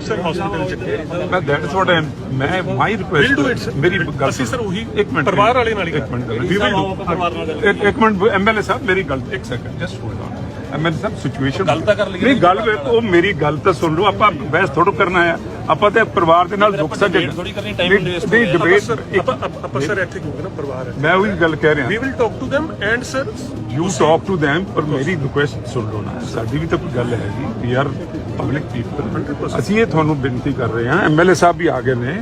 Sir hospital ਚ ਮੈਂ that's what ਮੈਂ my request We'll do it, sir. ਮੇਰੀ ਗੱਲ ਅਸੀਂ sir ਉਹੀ ਇੱਕ ਮਿੰਟ ਪਰਿਵਾਰ ਵਾਲੇ ਨਾਲ ਹੀ ਇੱਕ ਮਿੰਟ We will do. ਪਰਿਵਾਰ ਨਾਲ ਗੱਲ ਇੱਕ ਇੱਕ ਮਿੰਟ ਐਮਐਲਏ ਸਾਹਿਬ ਮੇਰੀ ਗੱਲ ਇੱਕ second just hold on MLA Sahib situation ਗੱਲ ਤਾਂ ਕਰ ਲਈਏ। ਨਹੀਂ ਗੱਲ ਉਹ ਮੇਰੀ ਗੱਲ ਤਾਂ ਸੁਣ ਲਓ ਆਪਾਂ ਬਹਿਸ ਥੋੜ੍ਹਾ ਕਰਨਾ ਆ ਆਪਾਂ ਤੇ ਪਰਿਵਾਰ ਦੇ ਨਾਲ ਦੁੱਖ debate ਥੋੜ੍ਹੀ ਕਰਨੀ, waste ਹੋ ਨਹੀਂ ਰਿਹਾ। ਡਿਬੇਟ ਸਰ ਆਪਾਂ ਸਰ ਇੱਥੇ ਕਿਉਂਕਿ ਨਾ ਪਰਿਵਾਰ ਹੈ। ਮੈਂ ਉਹੀ ਗੱਲ ਕਹਿ ਰਿਹਾ। We will talk to them and sir you talk to them ਪਰ ਮੇਰੀ ਰਿਕੁਐਸਟ ਸੁਣ ਲਓ ਨਾ। ਸਾਡੀ ਵੀ ਤਾਂ ਕੋਈ ਗੱਲ ਵੀ ਪਬਲਿਕ ਪੀਪਲ ਅਸੀਂ ਇਹ ਤੁਹਾਨੂੰ ਬੇਨਤੀ ਕਰ ਰਹੇ ਹਾਂ ਐਮਐਲਏ ਸਾਹਿਬ ਵੀ ਆ ਗਏ ਨੇ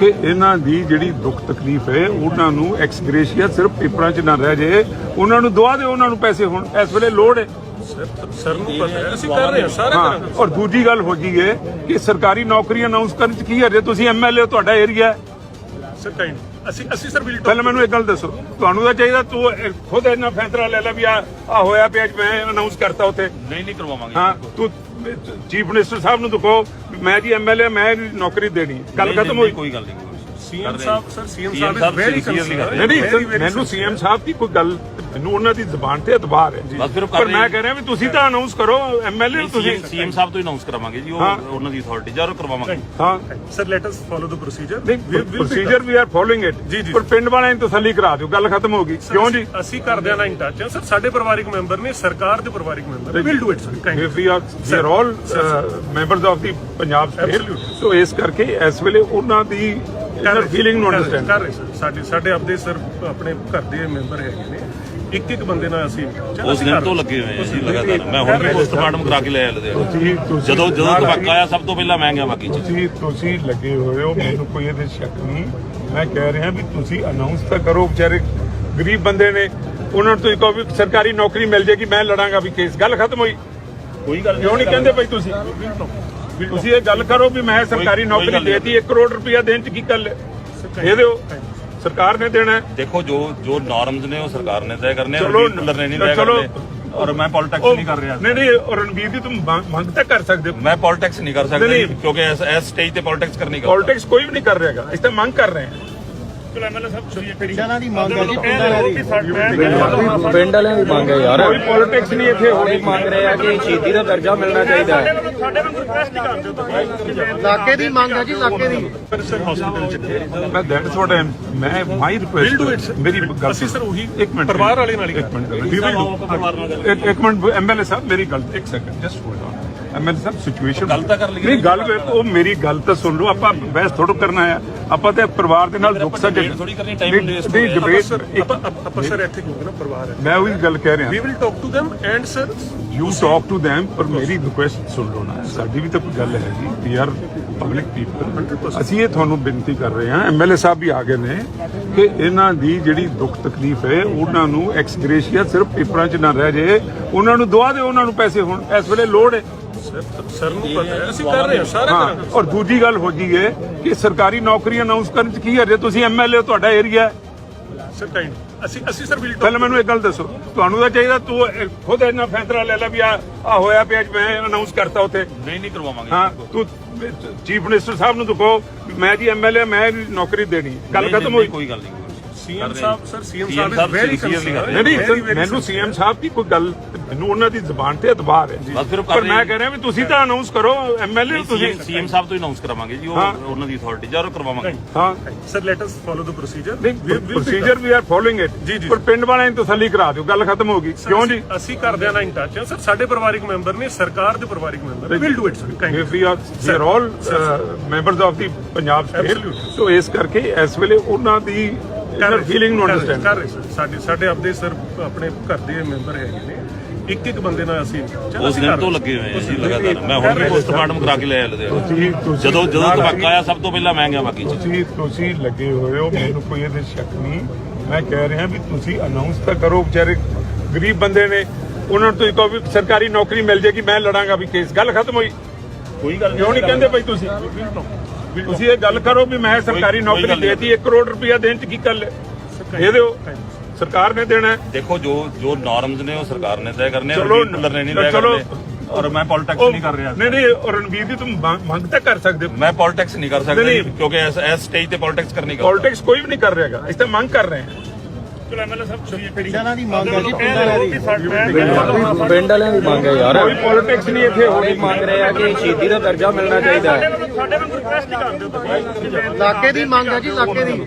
ਕਿ ਇਹਨਾਂ ਦੀ ਜਿਹੜੀ ਦੁੱਖ ਤਕਲੀਫ ਹੈ ਉਹਨਾਂ ਨੂੰ ਐਕਸਗ੍ਰੇਸ਼ੀਆ ਸਿਰਫ ਪੇਪਰਾਂ 'ਚ ਨਾ ਰਹਿ ਜੇ ਉਹਨਾਂ ਨੂੰ ਦਵਾ ਦਿਓ ਉਹਨਾਂ ਨੂੰ ਪੈਸੇ ਹੁਣ। ਇਸ ਵੇਲੇ ਲੋੜ ਹੈ। ਸਰ ਨੂੰ ਪਤਾ ਹੈ ਅਸੀਂ ਕਰ ਰਹੇ ਹਾਂ ਸਾਰਾ ਹਾਂ ਕਰਾਂਗੇ ਔਰ ਦੂਜੀ ਗੱਲ ਹੋ ਗਈ ਹੈ ਕਿ ਸਰਕਾਰੀ ਨੌਕਰੀ ਅਨਾਉਂਸ ਕਰਨ 'ਚ ਕੀ ਹਰਜੇ ਤੁਸੀਂ ਐਮਐਲਏ ਤੁਹਾਡਾ ਏਰੀਆ ਸਰ ਕਾਈਂਡ ਅਸੀਂ ਅਸੀਂ ਸਰ ਵਿਲ ਪਹਿਲਾਂ ਮੈਨੂੰ ਇੱਕ ਗੱਲ ਦੱਸੋ। ਤੁਹਾਨੂੰ ਤਾਂ ਚਾਹੀਦਾ ਤੂੰ ਇਹ ਖੁਦ ਇਹਨਾਂ ਫੈਸਲਾ ਲੈ ਲੈ ਵੀ ਆ ਆ ਹੋਇਆ ਪਿਆ ਅੱਜ ਮੈਂ ਅਨਾਉਂਸ ਕਰਤਾ ਉੱਥੇ। ਨਹੀਂ ਨਹੀਂ ਕਰਵਾਵਾਂਗੇ ਹਾਂ ਤੂੰ ਚੀਫ ਮਿਨਿਸਟਰ ਸਾਹਿਬ ਨੂੰ ਦਿਖੋ ਮੈਂ ਜੀ ਐਮਐਲਏ ਮੈਂ ਨੌਕਰੀ ਦੇਣੀ ਗੱਲ ਨਹੀਂ, ਖਤਮ ਨਹੀਂ, ਹੋਈ। ਕੋਈ ਗੱਲ ਨਹੀਂ ਸੀਐਮ ਸਾਹਿਬ ਸਰ ਸੀਐਮ ਸਾਹਿਬ ਵੈਰੀ ਕਰ ਰਹੇ। ਨਹੀਂ ਨਹੀਂ ਸਰ, ਮੈਨੂੰ ਸੀਐਮ ਸਾਹਿਬ ਦੀ ਕੋਈ ਗੱਲ ਮੈਨੂੰ ਉਹਨਾਂ ਦੀ ਜ਼ਬਾਨ ਤੇ ਇਤਬਾਰ ਹੈ। ਪਰ ਮੈਂ। ਕਹਿ ਰਿਹਾ ਵੀ ਤੁਸੀਂ ਤਾਂ ਅਨਾਉਂਸ ਕਰੋ ਐਮਐਲਏ ਤੁਸੀਂ। ਸੀਐਮ ਸਾਹਿਬ ਤੋਂ ਹੀ ਅਨਾਉਂਸ ਕਰਾਵਾਂਗੇ ਜੀ ਉਹ। ਉਹਨਾਂ ਦੀ ਅਥਾਰਟੀ ਜਾਰੋ ਕਰਵਾਵਾਂਗੇ। ਹਾਂ। Sir let us follow the procedure procedure we are following it ਜੀ, ਜੀ। ਪਰ ਪਿੰਡ ਵਾਲਿਆਂ ਨੂੰ ਤਸੱਲੀ ਕਰਾ ਦਿਓ ਗੱਲ ਖਤਮ ਹੋ ਗਈ। ਕਿਉਂ ਜੀ? ਅਸੀਂ ਘਰਦਿਆਂ ਨਾਲ ਇਨ ਟੱਚ ਹਾਂ। ਸਰ ਸਾਡੇ ਪਰਿਵਾਰਿਕ ਮੈਂਬਰ ਨੇ ਸਰਕਾਰ ਦੇ ਪਰਿਵਾਰਿਕ member will do it sir we are all uh, members of the Punjab state. Absolutely. so ਇਸ ਕਰਕੇ ਇਸ ਵੇਲੇ ਉਹਨਾਂ ਦੀ ਫੀਲਿੰਗ ਨੂੰ ਅੰਡਰਸਟੈਂਡ ਕਰ ਰਹੇ ਸਰ ਸਾਡੇ ਸਾਡੇ ਆਪਦੇ ਸਰ ਆਪਣੇ ਘਰ ਦੇ ਮੈਂਬਰ ਹੈਗੇ ਨੇ। ਇੱਕ ਇੱਕ ਬੰਦੇ ਨਾਲ ਅਸੀਂ ਉਸ ਦਿਨ ਤੋਂ ਲੱਗੇ ਹੋਏ ਆ ਜੀ ਲਗਾਤਾਰ। ਮੈਂ ਹੁਣ ਵੀ ਪੋਸਟਮਾਰਟਮ ਕਰਾ ਕੇ ਲੈ ਆਇਆ ਲੁਧਿਆਣਾ। ਜਦੋਂ ਜਦੋਂ ਧਮਾਕਾ ਆਇਆ ਸਭ ਤੋਂ ਪਹਿਲਾਂ ਮੈਂ ਗਿਆ ਬਾਕੀ ਚ ਤੁਸੀਂ ਤੁਸੀਂ ਲੱਗੇ ਹੋਏ ਹੋ ਮੈਨੂੰ ਕੋਈ ਇਹਦੇ ਸ਼ੱਕ ਨਹੀਂ। ਮੈਂ ਕਹਿ ਰਿਹਾ ਵੀ ਤੁਸੀਂ ਅਨਾਉਂਸ ਤਾਂ ਕਰੋ ਵਿਚਾਰੇ ਗਰੀਬ ਬੰਦੇ ਨੇ। ਉਹਨਾਂ ਨੂੰ ਤੁਸੀਂ ਕਹੋ ਵੀ ਸਰਕਾਰੀ ਨੌਕਰੀ ਮਿਲ ਜੇਗੀ ਮੈਂ ਲੜਾਂਗਾ ਵੀ ਕੇਸ ਗੱਲ ਖਤਮ ਹੋਈ। ਕੋਈ ਗੱਲ ਕਿਉਂ ਨਹੀਂ ਕਹਿੰਦੇ ਭਾਈ ਤੁਸੀਂ? ਤੁਸੀਂ ਇਹ ਗੱਲ ਕਰੋ ਵੀ ਮੈਂ ਸਰਕਾਰੀ ਨੌਕਰੀ। ਦੇਤੀ 1 ਕਰੋੜ ਰੁਪਇਆ ਦੇਣ 'ਚ ਕੀ ਗੱਲ ਹੈ? ਦੇ ਦਿਓ। ਸਰਕਾਰ ਨੇ ਦੇਣਾ ਹੈ। ਦੇਖੋ ਜੋ ਜੋ ਨਾਰਮਸ ਨੇ ਉਹ ਸਰਕਾਰ ਨੇ ਤੈਅ ਕਰਨੇ ਚਲੋ, ਨੇ ਨਹੀਂ ਤੈਅ ਚਲੋ। ਕਰਨੇ। ਔਰ ਮੈਂ ਪੋਲਿਟਿਕਸ ਨਹੀਂ ਕਰ ਰਿਹਾ। ਨਹੀਂ ਨਹੀਂ ਰਣਵੀਰ ਦੀ ਤੁਮ ਮੰਗ ਤਾਂ ਕਰ ਸਕਦੇ ਹੋ। ਮੈਂ ਪੋਲਿਟਿਕਸ ਨਹੀਂ ਕਰ ਸਕਦਾ ਕਿਉਂਕਿ ਇਸ ਇਸ ਸਟੇਜ ਤੇ ਪੋਲਿਟਿਕਸ ਕਰਨੀ ਕਰ ਪੋਲਿਟਿਕਸ ਕੋਈ ਵੀ ਨਹੀਂ ਕਰ ਰਿਹਾਗਾ ਇਸ ਤਾਂ ਮੰਗ ਕਰ ਰਹੇ ਹਾਂ। ਚਲੋ ਐਮਐਲਏ ਸਾਹਿਬ ਚਲਿਏ ਪਿੰਡਾਂ ਦੀ ਮੰਗ ਹੈ ਜੀ ਪਿੰਡਾਂ ਵਾਲੀ ਪਿੰਡਾਂ ਪਿੰਡ ਵਾਲਿਆਂ ਦੀ ਮੰਗ ਹੈ ਯਾਰ। ਕੋਈ ਪੋਲਿਟਿਕਸ ਨਹੀਂ ਇੱਥੇ ਹੋ ਇਹ ਰਹੀ ਮੰਗ ਰਹੇ ਆ ਕਿ ਸ਼ਹੀਦੀ ਦਾ ਦਰਜਾ ਮਿਲਣਾ ਚਾਹੀਦਾ ਹੈ। ਸਾਡੇ ਨੂੰ ਰਿਕਵੈਸਟ ਹੀ ਕਰਦੇ ਹੋ ਇਲਾਕੇ ਦੀ ਮੰਗ ਹੈ ਜੀ ਇਲਾਕੇ ਦੀ। ਤੁਸੀਂ ਸਰ ਹਸਪੀਟਲ ਚ ਮੈਂ ਦੈਟਸ ਵਾਟ ਮੈਂ ਮਾਈ ਰਿਕੁਐਸਟ. ਮੇਰੀ ਗੱਲ ਅਸੀਂ sir ਉਹੀ ਇੱਕ ਮਿੰਟ ਪਰਿਵਾਰ ਵਾਲੇ ਨਾਲ ਹੀ ਇੱਕ ਮਿੰਟ. ਪਰਿਵਾਰ ਨਾਲ ਗੱਲ ਇੱਕ ਮਿੰਟ ਐਮਐਲਏ ਸਾਹਿਬ ਮੇਰੀ ਗੱਲ ਇੱਕ second just hold on MLA Sahib situation ਗੱਲ ਤਾਂ ਕਰ ਲਈਏ। ਨਹੀਂ ਗੱਲ ਉਹ ਮੇਰੀ ਗੱਲ ਤਾਂ ਸੁਣ ਲਓ ਆਪਾਂ ਬਹਿਸ ਥੋੜਾ ਕਰਨਾ ਆ। ਆਪਾਂ ਤੇ ਪਰਿਵਾਰ ਦੇ ਨਾਲ ਦੁੱਖ debate ਥੋੜ੍ਹੀ ਕਰਨੀ, waste ਹੋ ਨਹੀਂ ਸਰ ਆਪਾਂ ਸਰ ਇੱਥੇ ਕਿਉਂਕਿ ਨਾ ਪਰਿਵਾਰ ਹੈ। ਮੈਂ ਉਹੀ ਗੱਲ ਕਹਿ ਰਿਹਾ। We will talk to them and sir you talk to them ਪਰ ਮੇਰੀ ਰਿਕੁਐਸਟ ਸੁਣ ਲਓ ਨਾ। ਸਾਡੀ ਵੀ ਤਾਂ ਕੋਈ ਗੱਲ ਹੈਗੀ। ਵੀ ਆਰ ਪਬਲਿਕ ਪੀਪਲ ਅਸੀਂ ਇਹ ਤੁਹਾਨੂੰ ਬੇਨਤੀ ਕਰ ਰਹੇ ਹਾਂ ਐਮਐਲਏ ਸਾਹਿਬ ਵੀ ਆ ਗਏ ਨੇ ਕਿ ਇਹਨਾਂ ਦੀ ਜਿਹੜੀ ਦੁੱਖ ਤਕਲੀਫ ਹੈ ਉਹਨਾਂ ਨੂੰ ਐਕਸਗ੍ਰੇਸ਼ੀਆ ਸਿਰਫ ਪੇਪਰਾਂ 'ਚ ਨਾ ਰਹਿ ਜੇ ਉਹਨਾਂ ਨੂੰ ਦਵਾ ਦਿਓ ਉਹਨਾਂ ਨੂੰ ਪੈਸੇ ਹੁਣ। ਇਸ ਵੇਲੇ ਲੋੜ ਹੈ। ਸਰ ਨੂੰ ਪਤਾ ਹੈ ਅਸੀਂ ਕਰ ਰਹੇ ਹਾਂ ਸਾਰਾ ਹਾਂ ਕਰਾਂਗੇ। ਔਰ ਦੂਜੀ ਗੱਲ ਹੋ ਗਈ ਹੈ ਕਿ ਸਰਕਾਰੀ ਨੌਕਰੀ ਅਨਾਉਂਸ ਕਰਨ 'ਚ ਕੀ ਹਰਜੇ ਤੁਸੀਂ ਐਮਐਲਏ ਤੁਹਾਡਾ ਏਰੀਆ ਸਰ ਕਾਈਂਡ ਅਸੀਂ ਅਸੀਂ ਸਰ ਵਿਲ ਪਹਿਲਾਂ ਮੈਨੂੰ ਇੱਕ ਗੱਲ ਦੱਸੋ ਤੁਹਾਨੂੰ ਤਾਂ ਚਾਹੀਦਾ ਤੂੰ ਖੁਦ ਇਹਨਾਂ ਫੈਸਲਾ ਲੈ ਲੈ ਵੀ ਆ ਆ ਹੋਇਆ ਪਿਆ ਅੱਜ ਮੈਂ ਅਨਾਉਂਸ ਕਰਤਾ ਉੱਥੇ। ਨਹੀਂ ਨਹੀਂ ਕਰਵਾਵਾਂਗੇ। ਹਾਂ ਤੂੰ ਚੀਫ ਮਿਨਿਸਟਰ ਸਾਹਿਬ ਨੂੰ ਦਿਖੋ ਵੀ ਮੈਂ ਜੀ ਐਮਐਲਏ ਮੈਂ ਨੌਕਰੀ ਦੇਣੀ। ਗੱਲ ਖਤਮ ਹੋਈ। ਕੋਈ ਗੱਲ ਨਹੀਂ। ਸੀਐਮ ਸਾਹਿਬ ਸਰ ਸੀਐਮ ਸਾਹਿਬ ਵੈਰੀ ਰਹੇ। ਨਹੀਂ ਸਰ, ਮੈਨੂੰ ਸੀਐਮ ਸਾਹਿਬ ਦੀ ਕੋਈ ਗੱਲ ਮੈਨੂੰ ਉਹਨਾਂ ਦੀ ਜ਼ਬਾਨ ਤੇ ਇਤਬਾਰ ਹੈ। ਉਹ ਪਰ ਮੈਂ। ਕਹਿ ਰਿਹਾ ਵੀ ਤੁਸੀਂ ਤਾਂ ਅਨਾਉਂਸ ਕਰੋ ਐਮਐਲਏ ਤੁਸੀਂ ਸੀਐਮ ਸਾਹਿਬ ਤੋਂ ਅਨਾਉਂਸ ਕਰਾਵਾਂਗੇ ਜੀ ਉਹ। ਉਹਨਾਂ ਦੀ ਅਥਾਰਟੀ ਜਾਰੋ ਕਰਵਾਵਾਂਗੇ। ਹਾਂ। Sir let us follow the procedure procedure we are following it ਜੀ, ਜੀ। ਪਰ ਪਿੰਡ ਵਾਲਿਆਂ ਨੂੰ ਤਸੱਲੀ ਕਰਾ ਦਿਓ ਗੱਲ ਖਤਮ ਹੋ ਗਈ। ਕਿਉਂ ਜੀ? ਅਸੀਂ ਘਰਦਿਆਂ ਨਾਲ ਇਨ ਟੱਚ ਹਾਂ। ਸਰ ਸਾਡੇ ਪਰਿਵਾਰਿਕ ਮੈਂਬਰ ਨੇ ਸਰਕਾਰ ਦੇ ਪਰਿਵਾਰਿਕ member will do it sir we are all uh, members of the Punjab state. Absolutely. so ਇਸ ਕਰਕੇ ਇਸ ਵੇਲੇ ਉਹਨਾਂ ਦੀ ਫੀਲਿੰਗ ਨੂੰ ਅੰਡਰਸਟੈਂਡ ਕਰ ਰਹੇ ਸਰ ਸਾਡੇ ਸਾਡੇ ਆਪਦੇ ਸਰ ਆਪਣੇ ਘਰ ਦੇ ਮੈਂਬਰ ਹੈਗੇ ਨੇ। ਇੱਕ ਇੱਕ ਬੰਦੇ ਨਾਲ ਅਸੀਂ ਉਸ ਦਿਨ ਤੋਂ ਲੱਗੇ ਹੋਏ ਆ ਜੀ ਲਗਾਤਾਰ। ਮੈਂ ਹੁਣ ਵੀ ਪੋਸਟਮਾਰਟਮ ਕਰਾ ਕੇ ਲੈ ਤੁਸੀਂ ਜਦੋਂ ਜਦੋਂ ਧਮਾਕਾ ਆਇਆ ਸਭ ਤੋਂ ਪਹਿਲਾਂ ਮੈਂ ਗਿਆ ਬਾਕੀ ਚ। ਤੁਸੀਂ ਤੁਸੀਂ ਲੱਗੇ ਹੋਏ ਹੋ ਮੈਨੂੰ ਕੋਈ ਇਹਦੇ ਸ਼ੱਕ ਨਹੀਂ। ਮੈਂ ਕਹਿ ਰਿਹਾ ਵੀ ਤੁਸੀਂ ਅਨਾਉਂਸ ਤਾਂ ਕਰੋ ਵਿਚਾਰੇ ਗਰੀਬ ਬੰਦੇ ਨੇ। ਉਹਨਾਂ ਨੂੰ ਤੁਸੀਂ ਕਹੋ ਵੀ ਸਰਕਾਰੀ ਨੌਕਰੀ ਮਿਲ ਜੇਗੀ ਮੈਂ ਲੜਾਂਗਾ ਵੀ ਕੇਸ ਗੱਲ ਖਤਮ ਹੋਈ। ਕੋਈ ਗੱਲ ਕਿਉਂ ਨਹੀਂ ਕਹਿੰਦੇ ਭਾਈ ਤੁਸੀਂ? ਤੁਸੀਂ ਇਹ ਗੱਲ ਕਰੋ ਵੀ ਮੈਂ ਸਰਕਾਰੀ ਨੌਕਰੀ। ਦੇਤੀ 1 ਕਰੋੜ ਰੁਪਇਆ ਦੇਣ 'ਚ ਕੀ ਗੱਲ ਹੈ? ਦੇ ਦਿਓ। ਸਰਕਾਰ ਨੇ ਦੇਣਾ ਹੈ। ਦੇਖੋ ਜੋ ਜੋ ਨਾਰਮਸ ਨੇ ਉਹ ਸਰਕਾਰ ਨੇ ਤੈਅ ਕਰਨੇ ਆ ਭੁੱਲਰ ਨੇ ਨਹੀਂ ਤੈਅ ਚਲੋ। ਕਰਨੇ। ਔਰ ਮੈਂ ਪੋਲਿਟਿਕਸ ਨਹੀਂ ਕਰ ਰਿਹਾ। ਨਹੀਂ ਨਹੀਂ ਔਰ ਰਣਵੀਰ ਦੀ ਤੁਮ ਮੰਗ ਤਾਂ ਕਰ ਸਕਦੇ ਹੋ। ਮੈਂ ਪੋਲਿਟਿਕਸ ਨਹੀਂ ਕਰ ਸਕਦਾ ਜੀ, ਕਿਉਂਕਿ ਇਸ ਇਸ ਸਟੇਜ ਤੇ ਪੋਲਿਟਿਕਸ ਕਰਨੀ ਕਰ ਪੋਲਿਟਿਕਸ ਕੋਈ ਵੀ ਨਹੀਂ ਕਰ ਰਿਹਾਗਾ ਇਸ ਤਾਂ ਮੰਗ ਕਰ ਰਹੇ ਹਾਂ। ਚਲੋ ਐਮਐਲਏ ਸਾਹਿਬ ਤੁਸੀਂ ਇੱਕ ਪਿੰਡਾਂ ਦੀ ਮੰਗ ਹੈ ਜੀ ਪਿੰਡਾਂ ਦੀ ਦੀ ਪਿੰਡ ਵਾਲਿਆਂ ਦੀ ਮੰਗ ਹੈ ਯਾਰ। ਕੋਈ ਪੋਲਿਟਿਕਸ ਨਹੀਂ ਇੱਥੇ ਹੋ ਇਹ ਮੰਗ ਰਹੇ ਆ ਕਿ ਸ਼ਹੀਦੀ ਦਾ ਦਰਜਾ ਮਿਲਣਾ ਚਾਹੀਦਾ ਹੈ। ਸਾਡੇ ਨੂੰ ਰਿਕੁਐਸਟ ਕਰਦੇ ਹੋ ਤੁਸੀਂ ਇਲਾਕੇ ਦੀ ਮੰਗ ਹੈ ਜੀ ਇਲਾਕੇ ਦੀ